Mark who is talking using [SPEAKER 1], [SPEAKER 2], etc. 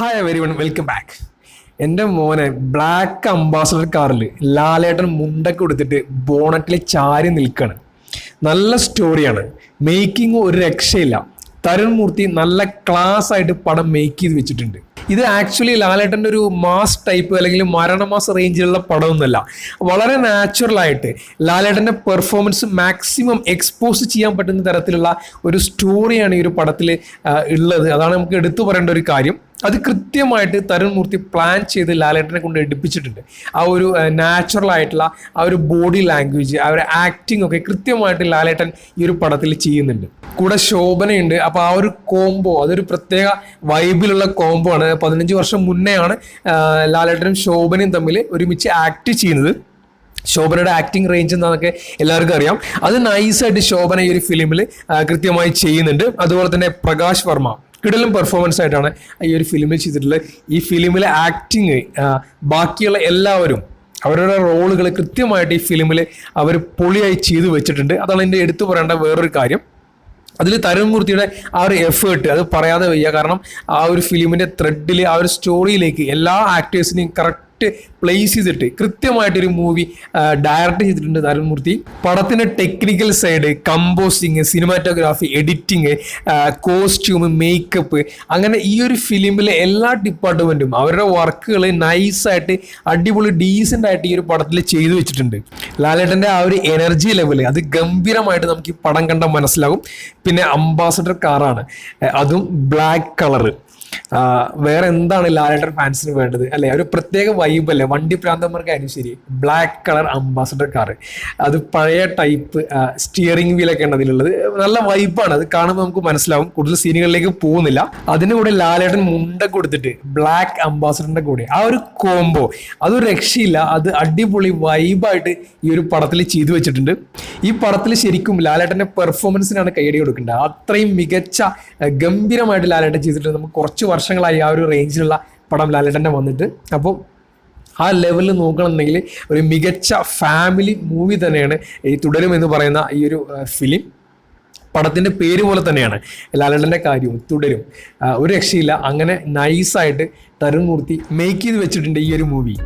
[SPEAKER 1] Hi everyone welcome back എന്റെ മോനെ black ambassador കാറിൽ ലാലേട്ടൻ മുണ്ടൊക്കെ കൊടുത്തിട്ട് ബോണറ്റിൽ ചാരി നിൽക്കുകയാണ് നല്ല സ്റ്റോറിയാണ് മേക്കിംഗ് ഒരു രക്ഷയില്ല. തരുൺ മൂർത്തി നല്ല ക്ലാസ് ആയിട്ട് പടം മേക്ക് ചെയ്ത് വെച്ചിട്ടുണ്ട്. ഇത് ആക്ച്വലി ലാലേട്ടന്റെ ഒരു മാസ് ടൈപ്പ് അല്ലെങ്കിൽ മരണമാസ് റേഞ്ചിലുള്ള പടമൊന്നുമല്ല. വളരെ നാച്ചുറലായിട്ട് ലാലേട്ടന്റെ പെർഫോമൻസ് മാക്സിമം എക്സ്പോസ് ചെയ്യാൻ പറ്റുന്ന തരത്തിലുള്ള ഒരു സ്റ്റോറിയാണ് ഈ ഒരു പടത്തിൽ ഉള്ളത്. അതാണ് നമുക്ക് എടുത്തു പറയേണ്ട ഒരു കാര്യം. അത് കൃത്യമായിട്ട് തരുൺ മൂർത്തി പ്ലാൻ ചെയ്ത് ലാലേട്ടനെ കൊണ്ട് എടുപ്പിച്ചിട്ടുണ്ട്. ആ ഒരു നാച്ചുറൽ ആയിട്ടുള്ള ആ ഒരു ബോഡി ലാംഗ്വേജ് ആ ഒരു ആക്ടിങ് ഒക്കെ കൃത്യമായിട്ട് ലാലേട്ടൻ ഈ ഒരു പടത്തിൽ ചെയ്യുന്നുണ്ട്. കൂടെ ശോഭനയുണ്ട്. അപ്പോൾ ആ ഒരു കോംബോ അതൊരു പ്രത്യേക വൈബിലുള്ള കോംബോ ആണ്. പതിനഞ്ച് വർഷം മുന്നെയാണ് ലാലേട്ടനും ശോഭനയും തമ്മിൽ ഒരുമിച്ച് ആക്ട് ചെയ്യുന്നത്. ശോഭനയുടെ ആക്ടിങ് റേഞ്ച് എന്താണെന്നൊക്കെ എല്ലാവർക്കും അറിയാം. അത് നൈസായിട്ട് ശോഭന ഈ ഒരു ഫിലിമിൽ കൃത്യമായി ചെയ്യുന്നുണ്ട്. അതുപോലെ തന്നെ പ്രകാശ് വർമ്മ. കിടലും പെർഫോമൻസ് ആയിട്ടാണ് ഈ ഒരു ഫിലിമിൽ ചെയ്തിട്ടുള്ളത് ഈ ഫിലിമിലെ ആക്ടിങ് ബാക്കിയുള്ള എല്ലാവരും അവരുടെ റോളുകൾ കൃത്യമായിട്ട് ഈ ഫിലിമിൽ അവർ പൊളിയായി ചെയ്തു വെച്ചിട്ടുണ്ട്. അതാണ് എന്റെ എടുത്തു പറയേണ്ട വേറൊരു കാര്യം. അതിൽ തരുൺമൂർത്തിയുടെ ആ ഒരു എഫേർട്ട് അത് പറയാതെ വയ്യ. കാരണം ആ ഒരു ഫിലിമിന്റെ ത്രെഡിൽ ആ ഒരു സ്റ്റോറിയിലേക്ക് എല്ലാ ആക്ടേഴ്സിനെയും കറക്റ്റ് പ്ലേസ് ചെയ്തിട്ട് കൃത്യമായിട്ടൊരു മൂവി ഡയറക്റ്റ് ചെയ്തിട്ടുണ്ട് താരൻമൂർത്തി പടത്തിന്റെ technical side composing cinematography editing costume makeup അങ്ങനെ ഈ ഒരു ഫിലിമിലെ എല്ലാ ഡിപ്പാർട്ട്മെന്റും അവരുടെ വർക്കുകൾ നൈസായിട്ട് അടിപൊളി ഡീസന്റ് ആയിട്ട് ഈ ഒരു പടത്തിൽ ചെയ്തു വെച്ചിട്ടുണ്ട്. ലാലേട്ടന്റെ ആ ഒരു എനർജി ലെവൽ അത് ഗംഭീരമായിട്ട് നമുക്ക് ഈ പടം കണ്ട മനസ്സിലാകും. പിന്നെ അംബാസഡർ കാറാണ് അതും ബ്ലാക്ക് കളറ് വേറെ എന്താണ് ലാലേട്ടൻ ഫാൻസിന് വേണ്ടത്? അല്ലെ? ഒരു പ്രത്യേക വൈബ് അല്ലേ? വണ്ടി പ്രാന്തന്മാർക്കായാലും ശരി. ബ്ലാക്ക് കളർ അംബാസഡർ കാർ അത് പഴയ ടൈപ്പ് സ്റ്റിയറിംഗ് വീലൊക്കെ ഉണ്ട് അതിലുള്ളത്. നല്ല വൈബാണ് അത് കാണുമ്പോൾ നമുക്ക് മനസ്സിലാവും. കൂടുതൽ സീനുകളിലേക്ക് പോകുന്നില്ല. അതിന് കൂടെ ലാലേട്ടൻ മുണ്ട കൊടുത്തിട്ട് ബ്ലാക്ക് അംബാസഡറിന്റെ കൂടെ. ആ ഒരു കോംബോ അത് രക്ഷയില്ല. അത് അടിപൊളി വൈബായിട്ട് ഈ ഒരു പടത്തിൽ ചെയ്തു വെച്ചിട്ടുണ്ട്. ഈ പടത്തിൽ ശരിക്കും ലാലേട്ടന്റെ പെർഫോമൻസിനാണ് കൈയടി കൊടുക്കേണ്ടത്. അത്രയും മികച്ച ഗംഭീരമായിട്ട് ലാലേട്ടൻ ചെയ്തിട്ടുണ്ട്. നമുക്ക് കുറച്ച് വർഷങ്ങളായി ആ ഒരു റേഞ്ചിലുള്ള പടം ലാലേട്ടന്റെ വന്നിട്ട്. അപ്പോൾ ആ ലെവലിൽ നോക്കണമെന്നുണ്ടെങ്കിൽ ഒരു മികച്ച ഫാമിലി മൂവി തന്നെയാണ് ഈ തുടരും എന്ന് പറയുന്ന ഈ ഒരു ഫിലിം പടത്തിന്റെ പേര് പോലെ തന്നെയാണ് ലാലേട്ടന്റെ കാര്യവും തുടരും. ഒരു രക്ഷയില്ല. അങ്ങനെ നൈസായിട്ട് തരുൺ മൂർത്തി മേക്ക് ചെയ്ത് വെച്ചിട്ടുണ്ട് ഈ ഒരു മൂവി